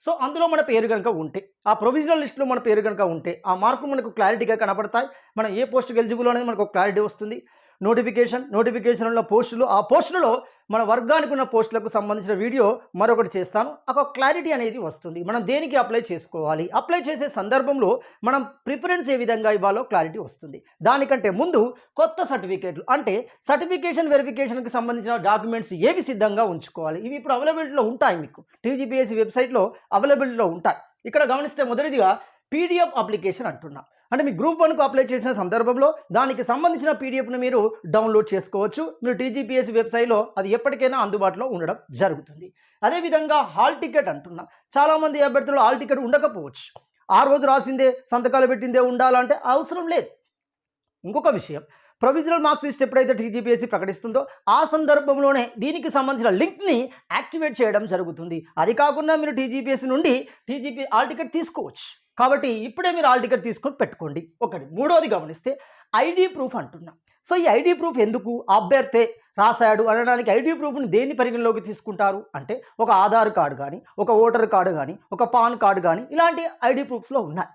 So అందులో మన పేరు కనుక ఉంటే ఆ ప్రొవిజనల్ లిస్ట్లో మన పేరు కనుక ఉంటే ఆ మార్కులు మనకు క్లారిటీగా కనపడతాయి. మనం ఏ పోస్ట్కి ఎలిజిబుల్ అనేది మనకు క్లారిటీ వస్తుంది. నోటిఫికేషన్ నోటిఫికేషన్లో పోస్టులు ఆ పోస్టులలో మన వర్గానికి ఉన్న పోస్టులకు సంబంధించిన వీడియో మరొకటి చేస్తాను. ఒక క్లారిటీ అనేది వస్తుంది. మనం దేనికి అప్లై చేసుకోవాలి? అప్లై చేసే సందర్భంలో మనం ప్రిఫరెన్స్ ఏ విధంగా ఇవ్వాలో క్లారిటీ వస్తుంది. దానికంటే ముందు కొత్త సర్టిఫికేట్లు అంటే సర్టిఫికేషన్ వెరిఫికేషన్కి సంబంధించిన డాక్యుమెంట్స్ ఏవి సిద్ధంగా ఉంచుకోవాలి? ఇవి ఇప్పుడు అవైలబిలిటీలో ఉంటాయి మీకు. టీజీపీఎస్సీ వెబ్సైట్లో అవైలబిలిటీలో ఉంటాయి. ఇక్కడ గమనిస్తే మొదటిదిగా పీడిఎఫ్ అప్లికేషన్ అంటున్నాం. అంటే మీ గ్రూప్ వన్కు అప్లై చేసిన సందర్భంలో దానికి సంబంధించిన పీడిఎఫ్ను మీరు డౌన్లోడ్ చేసుకోవచ్చు. మీరు టీజీపీఎస్ వెబ్సైట్లో అది ఎప్పటికైనా అందుబాటులో ఉండడం జరుగుతుంది. అదేవిధంగా హాల్ టికెట్ అంటున్నాం. చాలామంది అభ్యర్థులు హాల్ టికెట్ ఉండకపోవచ్చు. ఆ రోజు రాసిందే సంతకాలు పెట్టిందే ఉండాలంటే అవసరం లేదు. ఇంకొక విషయం. ప్రొవిజనల్ మార్క్స్ లిస్ట్ ఎప్పుడైతే టీజీపీఎస్సీ ప్రకటిస్తుందో ఆ సందర్భంలోనే దీనికి సంబంధించిన లింక్ని యాక్టివేట్ చేయడం జరుగుతుంది. అది కాకుండా మీరు టీజీపీఎస్సీ నుండి టీజీపీ ఆల్ టికెట్ తీసుకోవచ్చు. కాబట్టి ఇప్పుడే మీరు ఆల్ టికెట్ తీసుకొని పెట్టుకోండి. ఒకటి. మూడోది గమనిస్తే ఐడి ప్రూఫ్ అంటున్నాం. సో ఈ ఐడి ప్రూఫ్ ఎందుకు? అభ్యర్థే రాశాడు అనడానికి ఐడి ప్రూఫ్ని దేన్ని పరిగణలోకి తీసుకుంటారు? అంటే ఒక ఆధార్ కార్డు కానీ ఒక ఓటర్ కార్డు కానీ ఒక పాన్ కార్డు కానీ ఇలాంటి ఐడి ప్రూఫ్స్లో ఉన్నాయి.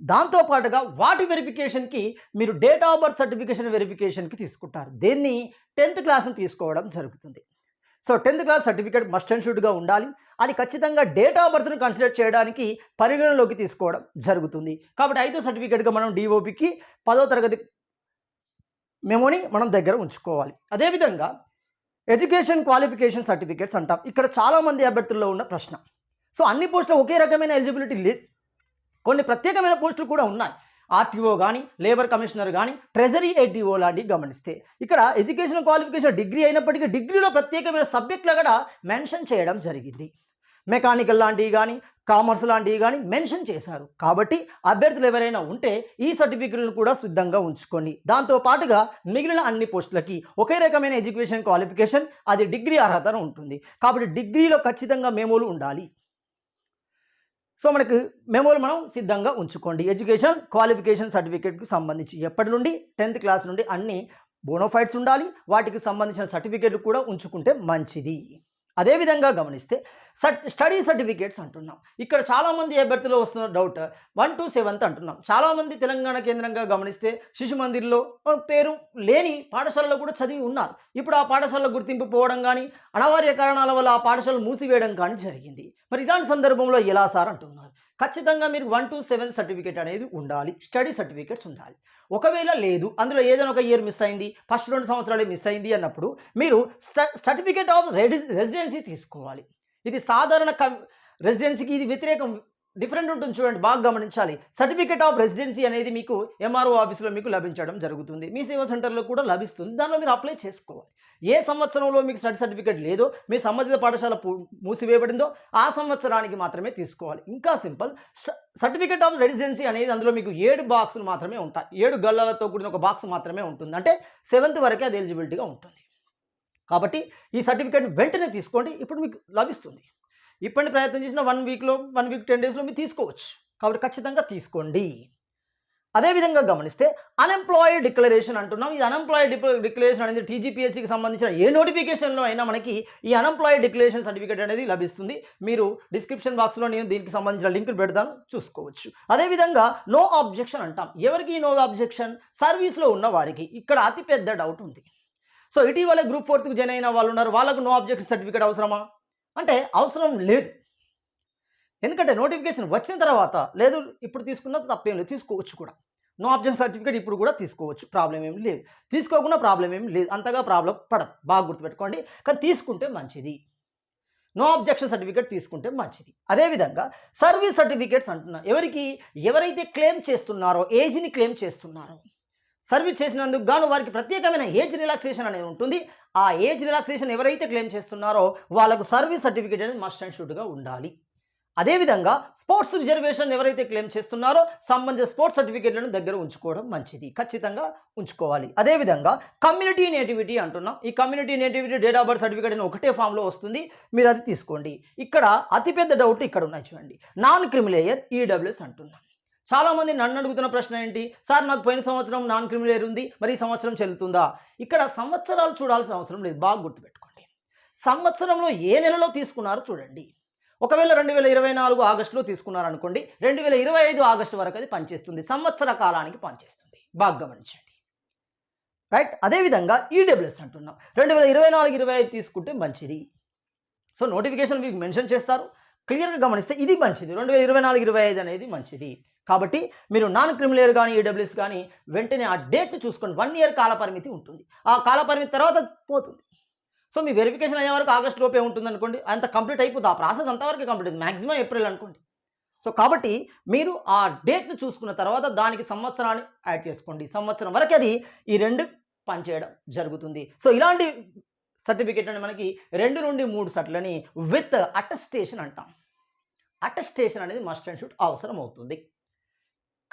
దాంతోపాటుగా వాటి వెరిఫికేషన్కి మీరు డేట్ ఆఫ్ బర్త్ సర్టిఫికేషన్ వెరిఫికేషన్కి తీసుకుంటారు. దీన్ని? టెన్త్ క్లాస్ని తీసుకోవడం జరుగుతుంది. So tenth class certificate must and షుడ్గా ఉండాలి. అది ఖచ్చితంగా డేట్ ఆఫ్ బర్త్ను కన్సిడర్ చేయడానికి పరిగణలోకి తీసుకోవడం జరుగుతుంది. కాబట్టి ఐదో సర్టిఫికేట్గా మనం డిఓపికి పదో తరగతి మెమోని మనం దగ్గర ఉంచుకోవాలి. అదేవిధంగా ఎడ్యుకేషన్ క్వాలిఫికేషన్ సర్టిఫికేట్స్ అంటాం. ఇక్కడ చాలామంది అభ్యర్థుల్లో ఉన్న ప్రశ్న. సో అన్ని పోస్టులు ఒకే రకమైన ఎలిజిబిలిటీ లేదు కొన్ని ప్రత్యేకమైన పోస్టులు కూడా ఉన్నాయి. ఆర్టీఓ కానీ లేబర్ కమిషనర్ కానీ ట్రెజరీ ఏటీఓ లాంటివి గమనిస్తే. ఇక్కడ ఎడ్యుకేషన్ క్వాలిఫికేషన్ డిగ్రీ అయినప్పటికీ డిగ్రీలో ప్రత్యేకమైన సబ్జెక్టులు కూడా మెన్షన్ చేయడం జరిగింది. మెకానికల్ లాంటివి కానీ కామర్స్ లాంటివి కానీ మెన్షన్ చేశారు. కాబట్టి అభ్యర్థులు ఎవరైనా ఉంటే ఈ సర్టిఫికెట్లను కూడా సిద్ధంగా ఉంచుకోండి. దాంతో పాటుగా మిగిలిన అన్ని పోస్టులకి ఒకే రకమైన ఎడ్యుకేషన్ క్వాలిఫికేషన్ అది డిగ్రీ అర్హతను ఉంటుంది. కాబట్టి డిగ్రీలో ఖచ్చితంగా మెమోలు ఉండాలి. సో మనకు మెమోలు మనం సిద్ధంగా ఉంచుకోండి. ఎడ్యుకేషన్ క్వాలిఫికేషన్ సర్టిఫికేట్కి సంబంధించి ఎప్పటి నుండి? టెన్త్ క్లాస్ నుండి అన్ని బోనోఫైడ్స్ ఉండాలి. వాటికి సంబంధించిన సర్టిఫికేట్లు కూడా ఉంచుకుంటే మంచిది. అదేవిధంగా గమనిస్తే సట్ స్టడీ సర్టిఫికేట్స్ అంటున్నాం. ఇక్కడ చాలామంది అభ్యర్థులు వస్తున్న డౌట్ వన్ టు సెవెంత్ అంటున్నాం. చాలామంది తెలంగాణ కేంద్రంగా గమనిస్తే శిశు మందిర్లో పేరు లేని పాఠశాలలో కూడా చదివి ఉన్నారు. ఇప్పుడు ఆ పాఠశాల గుర్తింపు పోవడం కానీ అనవార్య కారణాల వల్ల ఆ పాఠశాలలు మూసివేయడం కానీ జరిగింది. మరి ఇలాంటి సందర్భంలో ఎలా సార్ అంటున్నారు? ఖచ్చితంగా మీరు వన్ టు సెవెన్ సర్టిఫికేట్ అనేది ఉండాలి. స్టడీ సర్టిఫికేట్స్ ఉండాలి. ఒకవేళ లేదు అందులో ఏదైనా ఒక ఇయర్ మిస్ అయింది ఫస్ట్ రెండు సంవత్సరాలు మిస్ అయింది అన్నప్పుడు మీరు సర్టిఫికేట్ ఆఫ్ రెసిడెన్సీ తీసుకోవాలి. ఇది సాధారణ కం రెసిడెన్సీకి ఇది వ్యతిరేకం డిఫరెంట్ ఉంటుంది చూడండి బాగా గమనించాలి. సర్టిఫికేట్ ఆఫ్ రెసిడెన్సీ అనేది మీకు ఎంఆర్ఓ ఆఫీస్లో మీకు లభించడం జరుగుతుంది. మీ సేవా సెంటర్లో కూడా లభిస్తుంది. దానిలో మీరు అప్లై చేసుకోవాలి. ఏ సంవత్సరంలో మీకు స్టడీ సర్టిఫికేట్ లేదో మీ సంబంధిత పాఠశాల మూసివేయబడిందో ఆ సంవత్సరానికి మాత్రమే తీసుకోవాలి. ఇంకా సింపుల్ సర్టిఫికేట్ ఆఫ్ రెసిడెన్సీ అనేది అందులో మీకు ఏడు బాక్సులు మాత్రమే ఉంటాయి. ఏడు గల్లలతో కూడిన ఒక బాక్స్ మాత్రమే ఉంటుంది. అంటే సెవెంత్ వరకే అది ఎలిజిబిలిటీగా ఉంటుంది. కాబట్టి ఈ సర్టిఫికేట్ వెంటనే తీసుకోండి. ఇప్పుడు మీకు లభిస్తుంది. ఇప్పటి ప్రయత్నం చేసిన వన్ వీక్లో వన్ వీక్ టెన్ డేస్లో మీరు తీసుకోవచ్చు. కాబట్టి ఖచ్చితంగా తీసుకోండి. అదేవిధంగా గమనిస్తే అన్ఎంప్లాయిడ్ డిక్లరేషన్ అంటున్నాం. ఈ అన్ఎంప్లాయిడ్ డిక్లరేషన్ అనేది టీజీపీఎస్సీకి సంబంధించిన ఏ నోటిఫికేషన్లో అయినా మనకి ఈ అన్ఎంప్లాయీ డిక్లరేషన్ సర్టిఫికేట్ అనేది లభిస్తుంది. మీరు డిస్క్రిప్షన్ బాక్స్లో నేను దీనికి సంబంధించిన లింకులు పెడతాను. చూసుకోవచ్చు. అదేవిధంగా నో ఆబ్జెక్షన్ అంటాం. ఎవరికి నో ఆబ్జెక్షన్ సర్వీస్లో ఉన్న వారికి. ఇక్కడ అతిపెద్ద డౌట్ ఉంది. సో ఇటీవల గ్రూప్ ఫోర్త్కి జాయిన్ అయిన వాళ్ళు ఉన్నారు వాళ్ళకు నో ఆబ్జెక్షన్ సర్టిఫికేట్ అవసరమా? అంటే అవసరం లేదు. ఎందుకంటే నోటిఫికేషన్ వచ్చిన తర్వాత లేదు ఇప్పుడు తీసుకున్న తప్పేం లేదు తీసుకోవచ్చు కూడా. నో ఆప్షన్ సర్టిఫికేట్ ఇప్పుడు కూడా తీసుకోవచ్చు ప్రాబ్లం ఏమి లేదు. తీసుకోకుండా ప్రాబ్లం ఏమి లేదు అంతగా ప్రాబ్లం పడదు బాగా గుర్తుపెట్టుకోండి. కానీ తీసుకుంటే మంచిది. నో అబ్జెక్షన్ సర్టిఫికేట్ తీసుకుంటే మంచిది. అదేవిధంగా సర్వీస్ సర్టిఫికేట్స్ అంటున్నా ఎవరికి ఎవరైతే క్లెయిమ్ చేస్తున్నారో ఏజ్ని క్లెయిమ్ చేస్తున్నారో సర్వీస్ చేసినందుకు గాను వారికి ప్రత్యేకమైన ఏజ్ రిలాక్సేషన్ అనేది ఉంటుంది. ఆ ఏజ్ రిలాక్సేషన్ ఎవరైతే క్లెయిమ్ చేస్తున్నారో వాళ్ళకు సర్వీస్ సర్టిఫికేట్ అనేది మస్ట్ అండ్ షుడ్గా ఉండాలి. అదేవిధంగా స్పోర్ట్స్ రిజర్వేషన్ ఎవరైతే క్లెయిమ్ చేస్తున్నారో సంబంధిత స్పోర్ట్స్ సర్టిఫికేట్లను దగ్గర ఉంచుకోవడం మంచిది. ఖచ్చితంగా ఉంచుకోవాలి. అదేవిధంగా కమ్యూనిటీ నేటివిటీ అంటున్నాం. ఈ community nativity date of birth certificate అని ఒకటే ఫామ్లో వస్తుంది. మీరు అది తీసుకోండి. ఇక్కడ అతిపెద్ద డౌట్ ఇక్కడ ఉన్నాయి చూడండి. నాన్ క్రిమిలేయర్ ఈడబ్ల్యూఎస్ అంటున్నాం. చాలామంది నన్ను అడుగుతున్న ప్రశ్న ఏంటి? సార్ నాకు పోయిన సంవత్సరం నాన్ క్రిమిలేయర్ ఉంది మరి ఈ సంవత్సరం చెల్లుతుందా? ఇక్కడ సంవత్సరాలు చూడాల్సిన అవసరం లేదు బాగా గుర్తుపెట్టుకోండి. సంవత్సరంలో ఏ నెలలో తీసుకున్నారో చూడండి. ఒకవేళ రెండు వేల ఇరవై నాలుగు ఆగస్టులో తీసుకున్నారనుకోండి రెండు వేల ఇరవై ఐదు ఆగస్టు వరకు అది పనిచేస్తుంది సంవత్సర కాలానికి పనిచేస్తుంది. బాగా గమనించండి. రైట్? అదేవిధంగా ఈడబ్ల్యూఎస్ అంటున్నాం. రెండు వేల ఇరవై నాలుగు ఇరవై ఐదు తీసుకుంటే మంచిది. సో నోటిఫికేషన్ మీకు మెన్షన్ చేస్తారు. క్లియర్గా గమనిస్తే ఇది మంచిది. రెండు వేల ఇరవై నాలుగు ఇరవై ఐదు అనేది మంచిది. కాబట్టి మీరు నాన్ క్రిమిలేయర్ కానీ ఈడబ్ల్యూస్ కానీ వెంటనే ఆ డేట్ని చూసుకోండి. వన్ ఇయర్ కాల పరిమితి ఉంటుంది. ఆ కాల పరిమితి తర్వాత పోతుంది. సో మీ వెరిఫికేషన్ అయ్యే వరకు ఆగస్ట్ లోపే ఉంటుంది అనుకోండి. అంత కంప్లీట్ అయిపోతుంది ఆ ప్రాసెస్ అంతవరకు కంప్లీట్ అవుతుంది మ్యాక్సిమం ఏప్రిల్ అనుకోండి. సో కాబట్టి మీరు ఆ డేట్ను చూసుకున్న తర్వాత దానికి సంవత్సరాన్ని యాడ్ చేసుకోండి. సంవత్సరం వరకు అది ఈ రెండు పనిచేయడం జరుగుతుంది. సో ఇలాంటి సర్టిఫికేట్ అని మనకి రెండు నుండి మూడు సట్లని విత్ అటెస్టేషన్ అంటాం. అటెస్టేషన్ అనేది మస్ట్ అండ్ షుడ్ అవసరం అవుతుంది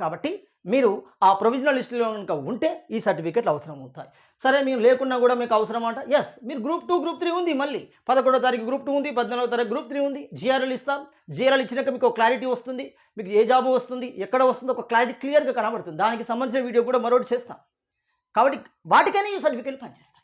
కాబట్టి మీరు ఆ ప్రొవిజనల్ లిస్టులో కనుక ఉంటే ఈ సర్టిఫికేట్లు అవసరం అవుతాయి సరే మీరు లేకున్నా కూడా మీకు అవసరం అంట ఎస్ మీరు గ్రూప్ టూ గ్రూప్ త్రీ ఉంది మళ్ళీ. పదకొండో తారీఖు గ్రూప్ టూ ఉంది పద్నాలుగో తారీఖు గ్రూప్ త్రీ ఉంది. జిఆర్ఎల్ ఇస్తాం. జిఆర్ఎల్ ఇచ్చినాక మీకు ఒక క్లారిటీ వస్తుంది. మీకు ఏ జాబ్ వస్తుంది ఎక్కడ వస్తుందో ఒక క్లారిటీ క్లియర్గా కనబడుతుంది. దానికి సంబంధించిన వీడియో కూడా మరొకటి చేస్తాం. కాబట్టి వాటికైనా ఈ సర్టిఫికేట్లు పనిచేస్తాయి.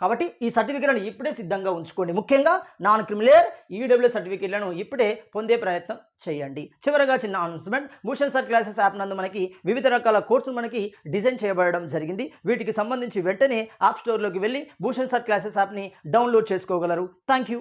కాబట్టి ఈ సర్టిఫికేట్లను ఇప్పుడే సిద్ధంగా ఉంచుకోండి. ముఖ్యంగా నాన్ క్రిమిలేర్ ఈడబ్ల్యూ సర్టిఫికేట్లను ఇప్పుడే పొందే ప్రయత్నం చేయండి. చివరగా చిన్న announcement Bhushan sir classes app నందు మనకి వివిధ రకాల కోర్సులు మనకి డిజైన్ చేయబడడం జరిగింది. వీటికి సంబంధించి వెంటనే యాప్ స్టోర్లోకి వెళ్ళి భూషణ్ సార్ క్లాసెస్ యాప్ని డౌన్లోడ్ చేసుకోగలరు. Thank you